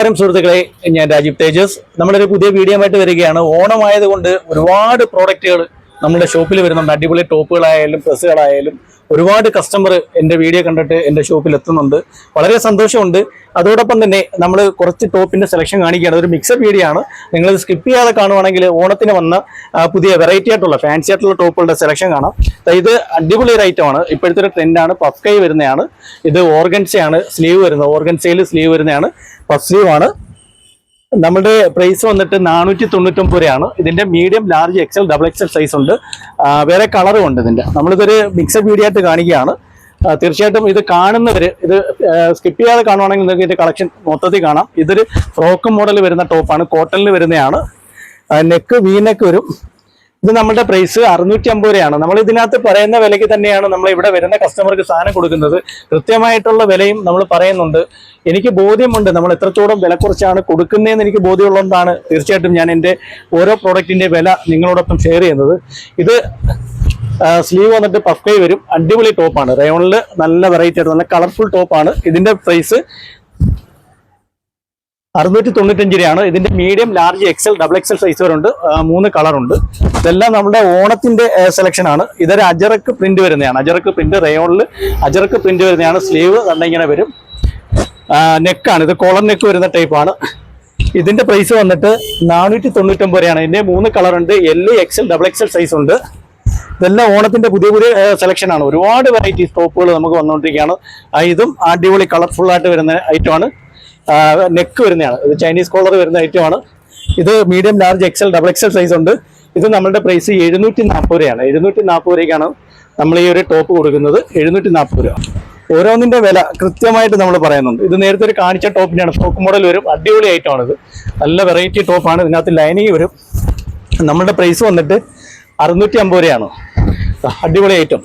നമസ്കാരം സുഹൃത്തുക്കളെ ഞാൻ രാജീവ് തേജസ്. നമ്മളൊരു പുതിയ വീഡിയോ ആയിട്ട് വരികയാണ്. ഓണമായതുകൊണ്ട് ഒരുപാട് പ്രോഡക്റ്റുകൾ നമ്മുടെ ഷോപ്പിൽ വരുന്നുണ്ട്. അടിപൊളി ടോപ്പുകളായാലും ഡ്രസ്സുകളായാലും ഒരുപാട് കസ്റ്റമർ എന്റെ വീഡിയോ കണ്ടിട്ട് എന്റെ ഷോപ്പിൽ എത്തുന്നുണ്ട്. വളരെ സന്തോഷമുണ്ട്. അതോടൊപ്പം തന്നെ നമ്മൾ കുറച്ച് ടോപ്പിന്റെ സെലക്ഷൻ കാണിക്കുകയാണ്. ഒരു മിക്സഡ് വീഡിയോ ആണ്. നിങ്ങൾ സ്കിപ്പ് ചെയ്യാതെ കാണുവാണെങ്കിൽ ഓണത്തിന് വന്ന പുതിയ വെറൈറ്റി ആയിട്ടുള്ള ഫാൻസി ആയിട്ടുള്ള ടോപ്പുകളുടെ സെലക്ഷൻ കാണാം. ഇത് അടിപൊളി ഒരു ഐറ്റമാണ് ഇപ്പോഴത്തെ ഒരു ട്രെൻഡാണ് പഫ് കൈ വരുന്നതാണ്. ഇത് ഓർഗൻസയാണ് സ്ലീവ് വരുന്നത്. ഓർഗൻസയിൽ സ്ലീവ് വരുന്നതാണ്. പഫ് സ്ലീവ് ആണ്. നമ്മുടെ പ്രൈസ് വന്നിട്ട് നാനൂറ്റി രൂപയാണ്. ഇതിന്റെ medium large XL double XL size ഉണ്ട്. വേറെ കളറും ഉണ്ട് ഇതിന്റെ. നമ്മളിതൊരു മിക്സഡ് മീഡിയ ആയിട്ട് കാണിക്കുകയാണ്. തീർച്ചയായിട്ടും ഇത് കാണുന്നവര് ഇത് സ്കിപ്പ് ചെയ്യാതെ കാണുവാണെങ്കിൽ നിങ്ങൾക്ക് ഇതിന്റെ കളക്ഷൻ മൊത്തത്തിൽ കാണാം. ഇതൊരു ഫ്രോക്ക് മോഡൽ വരുന്ന ടോപ്പാണ് കോട്ടണിൽ വരുന്നതാണ് നെക്ക് വീ നെക്ക് വരും. ഇത് നമ്മുടെ പ്രൈസ് അറുന്നൂറ്റി അമ്പത് രൂപയാണ്. നമ്മൾ ഇതിനകത്ത് പറയുന്ന വിലയ്ക്ക് തന്നെയാണ് നമ്മൾ ഇവിടെ വരുന്ന കസ്റ്റമർക്ക് സാധനം കൊടുക്കുന്നത്. കൃത്യമായിട്ടുള്ള വിലയും നമ്മൾ പറയുന്നുണ്ട്. എനിക്ക് ബോധ്യമുണ്ട് നമ്മൾ എത്രത്തോളം വില കുറച്ചാണ് കൊടുക്കുന്നതെന്ന് എനിക്ക് ബോധ്യമുള്ളതുകൊണ്ടാണ് തീർച്ചയായിട്ടും ഞാൻ എന്റെ ഓരോ പ്രോഡക്റ്റിന്റെ വില നിങ്ങളോടൊപ്പം ഷെയർ ചെയ്യുന്നത്. ഇത് സ്ലീവ് വന്നിട്ട് പഫ് കൈ വരും. അടിപൊളി ടോപ്പാണ് റയോണിൽ നല്ല വെറൈറ്റി ആയിട്ട് നല്ല കളർഫുൾ ടോപ്പാണ് ഇതിന്റെ പ്രൈസ് അറുന്നൂറ്റി രൂപയാണ്. ഇതിന്റെ medium large XL double XL size വരുന്നുണ്ട് മൂന്ന് മൂന്ന് കളറുണ്ട് ഇതെല്ലാം നമ്മുടെ ഓണത്തിന്റെ സെലക്ഷൻ ആണ്. ഇതൊരു അജറക്ക് പ്രിന്റ് വരുന്നതാണ്. അജറക്ക് പ്രിന്റ് റയോണിൽ അജറക്ക് പ്രിന്റ് വരുന്നതാണ്. സ്ലീവ് കണ്ടിങ്ങനെ വരും. നെക്കാണ് ഇത് കോളർ നെക്ക് വരുന്ന ടൈപ്പാണ് ഇതിന്റെ പ്രൈസ് വന്നിട്ട് നാനൂറ്റി തൊണ്ണൂറ്റൊമ്പത് രൂപയാണ്. ഇതിന്റെ മൂന്ന് കളറുണ്ട് L XL double XL size ഉണ്ട്. ഇതെല്ലാം ഓണത്തിന്റെ പുതിയ പുതിയ സെലക്ഷൻ ആണ്. ഒരുപാട് വെറൈറ്റി ടോപ്പുകൾ നമുക്ക് വന്നുകൊണ്ടിരിക്കുകയാണ്. ഇതും അടിപൊളി കളർഫുൾ ആയിട്ട് വരുന്ന ഐറ്റമാണ് നെക്ക് വരുന്നതാണ്. ഇത് ചൈനീസ് കോളർ വരുന്ന ഐറ്റമാണ് ഇത് medium large XL double XL size ഉണ്ട്. ഇത് നമ്മളുടെ പ്രൈസ് എഴുന്നൂറ്റി നാൽപ്പത് രൂപയാണ്. എഴുന്നൂറ്റി നാൽപ്പത് രൂപയ്ക്കാണ് നമ്മൾ ഈ ഒരു ടോപ്പ് കൊടുക്കുന്നത്. എഴുന്നൂറ്റി നാൽപ്പത് രൂപ. ഓരോന്നിന്റെ വില കൃത്യമായിട്ട് നമ്മൾ പറയുന്നുണ്ട്. ഇത് നേരത്തെ ഒരു കാണിച്ച ടോപ്പിനാണ് ഫ്രോക്ക് മോഡൽ വരും. അടിപൊളി ഐറ്റമാണ് ഇത്. നല്ല വെറൈറ്റി ടോപ്പാണ് ഇതിനകത്ത് ലൈനിങ് വരും. നമ്മളുടെ പ്രൈസ് വന്നിട്ട് അറുന്നൂറ്റി അമ്പത് രൂപയാണ് അടിപൊളി ഐറ്റം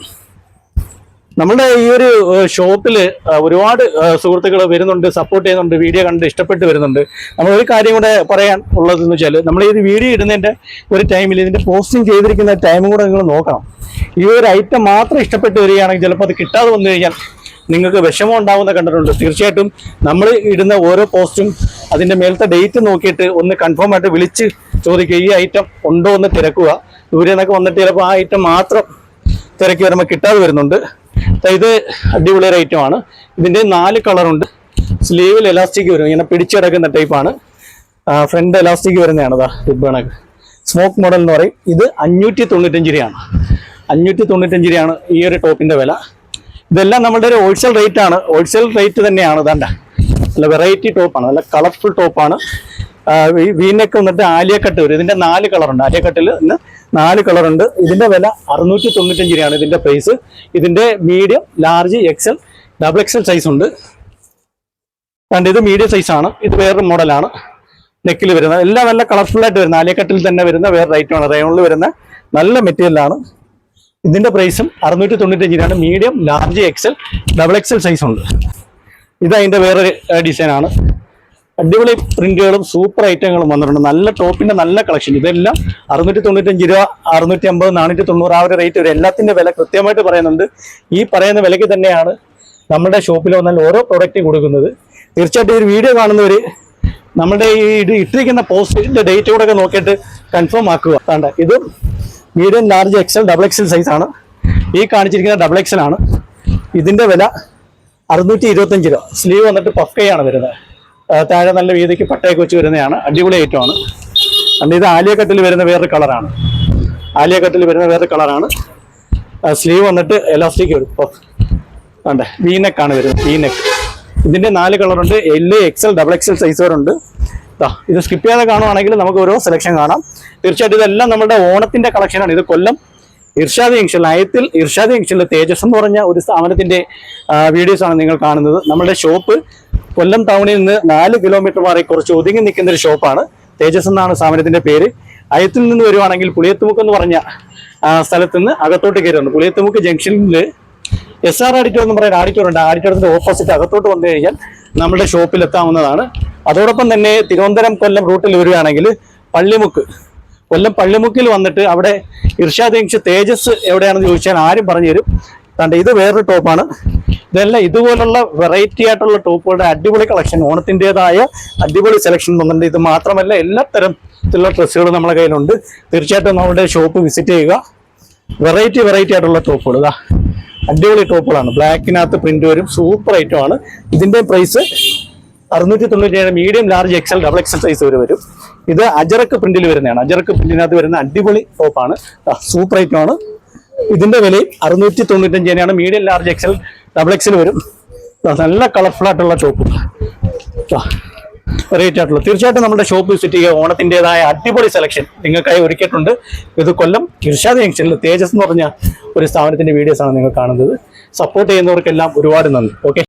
നമ്മുടെ ഈ ഒരു ഷോപ്പിൽ ഒരുപാട് സുഹൃത്തുക്കൾ വരുന്നുണ്ട് സപ്പോർട്ട് ചെയ്യുന്നുണ്ട് വീഡിയോ കണ്ട് ഇഷ്ടപ്പെട്ട് വരുന്നുണ്ട്. നമ്മൾ ഒരു കാര്യം കൂടെ പറയാൻ ഉള്ളതെന്ന് വെച്ചാൽ നമ്മൾ ഈ വീഡിയോ ഇടുന്നതിന്റെ ഒരു ടൈമിൽ ഇതിന്റെ പോസ്റ്റിംഗ് ചെയ്തിരിക്കുന്ന ടൈമും കൂടെ നിങ്ങൾ നോക്കണം. ഈ ഒരു ഐറ്റം മാത്രം ഇഷ്ടപ്പെട്ട് വരികയാണെങ്കിൽ ചിലപ്പോൾ അത് കിട്ടാതെ വന്നു കഴിഞ്ഞാൽ നിങ്ങൾക്ക് വിഷമം ഉണ്ടാവുന്ന കണ്ടിട്ടുണ്ട്. തീർച്ചയായിട്ടും നമ്മൾ ഇടുന്ന ഓരോ പോസ്റ്റും അതിന്റെ മേലത്തെ ഡേറ്റ് നോക്കിയിട്ട് ഒന്ന് കൺഫേം ആയിട്ട് വിളിച്ച് ചോദിക്കുക ഈ ഐറ്റം ഉണ്ടോ എന്ന് തിരക്കുക. ദൂരെ നിന്നൊക്കെ വന്നിട്ട് ചിലപ്പോൾ ആ ഐറ്റം മാത്രം തിരക്കി വരുമ്പോൾ കിട്ടാതെ വരുന്നുണ്ട്. ഇത് അടിപൊളി ഒരു ആണ്. ഇതിന്റെ നാല് കളറുണ്ട് സ്ലീവിൽ എലാസ്റ്റിക് വരും. ഇങ്ങനെ പിടിച്ചടക്കുന്ന ടൈപ്പാണ് ഫ്രണ്ട് എലാസ്റ്റിക് വരുന്നതാണ് അതാ റിബണൊക്കെ സ്മോക്ക് മോഡൽ എന്ന് പറയും. ഇത് അഞ്ഞൂറ്റി തൊണ്ണൂറ്റഞ്ച് രൂപയാണ്. അഞ്ഞൂറ്റി തൊണ്ണൂറ്റഞ്ച് രൂപയാണ് ഈ ഒരു ടോപ്പിന്റെ വില. ഇതെല്ലാം നമ്മളുടെ ഒരു ഹോൾസെയിൽ റേറ്റ് ആണ്. ഹോൾസെയിൽ റേറ്റ് തന്നെയാണ് ഇതാണ്ട. നല്ല വെറൈറ്റി ടോപ്പാണ് നല്ല കളർഫുൾ ടോപ്പാണ് വീനൊക്കെ വന്നിട്ട് ആലിയക്കട്ട് വരും. ഇതിന്റെ നാല് കളറുണ്ട്. ആലിയക്കട്ടിൽ ഇന്ന് നാല് കളറുണ്ട്. ഇതിന്റെ വില അറുന്നൂറ്റി തൊണ്ണൂറ്റഞ്ച് രൂപയാണ് ഇതിന്റെ പ്രൈസ് ഇതിന്റെ medium large XL double XL size ഉണ്ട്. കണ്ട് ഇത് മീഡിയം സൈസ് ആണ്. ഇത് വേറൊരു മോഡലാണ് നെക്കിൽ വരുന്നത് എല്ലാം നല്ല കളർഫുൾ ആയിട്ട് വരുന്ന ആലിയക്കട്ടിൽ തന്നെ വരുന്ന വേറെ റൈറ്റാണ് റയോണിൽ വരുന്ന നല്ല മെറ്റീരിയലാണ് ഇതിന്റെ പ്രൈസും അറുന്നൂറ്റി തൊണ്ണൂറ്റഞ്ച് രൂപയാണ്. Medium large XL double XL size ഉണ്ട്. ഇത് അതിന്റെ വേറൊരു ഡിസൈനാണ് അടിപൊളി പ്രിന്റുകളും സൂപ്പർ ഐറ്റങ്ങളും വന്നിട്ടുണ്ട്. നല്ല ടോപ്പിന്റെ നല്ല കളക്ഷൻ. ഇതെല്ലാം അറുന്നൂറ്റി തൊണ്ണൂറ്റഞ്ച് രൂപ അറുന്നൂറ്റി അമ്പത് നാനൂറ്റി തൊണ്ണൂറ് ആ ഒരു റേറ്റ് വരും. എല്ലാത്തിന്റെ വില കൃത്യമായിട്ട് പറയുന്നുണ്ട്. ഈ പറയുന്ന വിലയ്ക്ക് തന്നെയാണ് നമ്മുടെ ഷോപ്പിൽ വന്നാൽ ഓരോ പ്രൊഡക്റ്റും കൊടുക്കുന്നത്. തീർച്ചയായിട്ടും ഒരു വീഡിയോ കാണുന്നവര് നമ്മുടെ ഈ ഇട്ടിരിക്കുന്ന പോസ്റ്റിന്റെ ഡേറ്റ് കൂടെ ഒക്കെ നോക്കിയിട്ട് കൺഫേം ആക്കുക. വേണ്ട ഇത് medium large XL double XL size ആണ്. ഈ കാണിച്ചിരിക്കുന്ന ഡബിൾ എക്സൽ ആണ്. ഇതിന്റെ വില അറുന്നൂറ്റി ഇരുപത്തഞ്ച് രൂപ. സ്ലീവ് വന്നിട്ട് പഫ്കയാണ് വരുന്നത്. താഴെ നല്ല വീതിക്ക് പട്ടയൊക്കെ വെച്ച് വരുന്നതാണ്. അടിപൊളി ഐറ്റമാണ് കണ്ട് ഇത് ആലിയക്കട്ടിൽ വരുന്ന വേറൊരു കളറാണ് ആലിയക്കട്ടിൽ വരുന്ന വേറൊരു കളറാണ് സ്ലീവ് വന്നിട്ട് എലാസ്റ്റിക് വരും. ഇപ്പോൾ വേണ്ടേ വീനെക്ക് ആണ് വരുന്നത്. വീനെക്ക് ഇതിന്റെ നാല് കളറുണ്ട് X L double X L size വരുണ്ട് ഇത് സ്കിപ്പ് ചെയ്യാതെ കാണുവാണെങ്കിൽ നമുക്ക് ഓരോ സെലക്ഷൻ കാണാം. തീർച്ചയായിട്ടും ഇതെല്ലാം നമ്മുടെ ഓണത്തിന്റെ കളക്ഷനാണ് ഇത് കൊല്ലം ഇർഷാദ് ജംഗ്ഷൻ ലയത്തിൽ ഇർഷാദ് ജംഗ്ഷനിൽ തേജസ് എന്ന് പറഞ്ഞ ഒരു സ്ഥാപനത്തിന്റെ വീഡിയോസാണ് നിങ്ങൾ കാണുന്നത്. നമ്മുടെ ഷോപ്പ് കൊല്ലം ടൗണിൽ നിന്ന് നാല് കിലോമീറ്റർ മാറി കുറച്ച് ഒതുങ്ങി നിൽക്കുന്ന ഒരു ഷോപ്പാണ്. തേജസ് എന്നാണ് സ്ഥാപനത്തിന്റെ പേര്. അയത്തിൽ നിന്ന് വരുവാണെങ്കിൽ പുളിയത്തുമുക്ക് എന്ന് പറഞ്ഞ സ്ഥലത്ത് നിന്ന് അകത്തോട്ട് കയറുന്നു. പുളിയത്തുമുക്ക് ജംഗ്ഷനിൽ എസ് ആർ ആഡിറ്റോർ എന്ന് പറയുന്ന ആഡിറ്റോർ ഉണ്ട്. ആഡിറ്റോറിന്റെ ഓപ്പോസിറ്റ് അകത്തോട്ട് വന്നു കഴിഞ്ഞാൽ നമ്മുടെ ഷോപ്പിൽ എത്താവുന്നതാണ്. അതോടൊപ്പം തന്നെ തിരുവനന്തപുരം കൊല്ലം റൂട്ടിൽ വരികയാണെങ്കിൽ പള്ളിമുക്ക്. കൊല്ലം പള്ളിമുക്കിൽ വന്നിട്ട് അവിടെ ഇർഷാദ് ജംഗ്ഷൻ തേജസ് എവിടെയാണെന്ന് ചോദിച്ചാൽ ആരും പറഞ്ഞു തരും. കണ്ട ഇത് വേറൊരു ടോപ്പാണ് ഇതെല്ലാം ഇതുപോലുള്ള വെറൈറ്റി ആയിട്ടുള്ള ടോപ്പുകളുടെ അടിപൊളി കളക്ഷൻ ഓണത്തിന്റെതായ അടിപൊളി സെലക്ഷൻ വന്നിട്ടുണ്ട് ഇത് മാത്രമല്ല എല്ലാ തരത്തിലുള്ള ഡ്രസ്സുകളും നമ്മുടെ കയ്യിലുണ്ട്. തീർച്ചയായിട്ടും നമ്മുടെ ഷോപ്പ് വിസിറ്റ് ചെയ്യുക. വെറൈറ്റി വെറൈറ്റി ആയിട്ടുള്ള ടോപ്പുകൾ ഇതാ അടിപൊളി ടോപ്പുകളാണ് ബ്ലാക്കിനകത്ത് പ്രിന്റ് വരും. സൂപ്പർ ഐറ്റം ആണ്. ഇതിന്റെ പ്രൈസ് അറുന്നൂറ്റി തൊണ്ണൂറ്റി ഏഴ് medium large XL double XL size വരെ വരും. ഇത് അജറക്ക് പ്രിന്റിൽ വരുന്നതാണ്. അജറക്ക് പ്രിന്റിനകത്ത് വരുന്ന അടിപൊളി ടോപ്പാണ് സൂപ്പർ ഐറ്റം ആണ്. ഇതിന്റെ വിലയും അറുന്നൂറ്റി തൊണ്ണൂറ്റഞ്ച് തന്നെയാണ്. Medium large XL double XL വരും. നല്ല കളർഫുൾ ആയിട്ടുള്ള ടോപ്പ് വെറൈറ്റി ആയിട്ടുള്ള. തീർച്ചയായിട്ടും നമ്മുടെ ഷോപ്പ് വിസിറ്റ് ചെയ്യുക ഓണത്തിന്റെതായ അടിപൊളി സെലക്ഷൻ നിങ്ങൾക്കായി ഒരുക്കിയിട്ടുണ്ട്. ഇത് കൊല്ലം കിർഷാദ് ജംഗ്ഷനിൽ തേജസ് എന്ന് പറഞ്ഞ ഒരു സ്ഥാപനത്തിന്റെ വീഡിയോസ് ആണ് നിങ്ങൾ കാണുന്നത്. സപ്പോർട്ട് ചെയ്യുന്നവർക്കെല്ലാം ഒരുപാട് നന്ദി. ഓക്കെ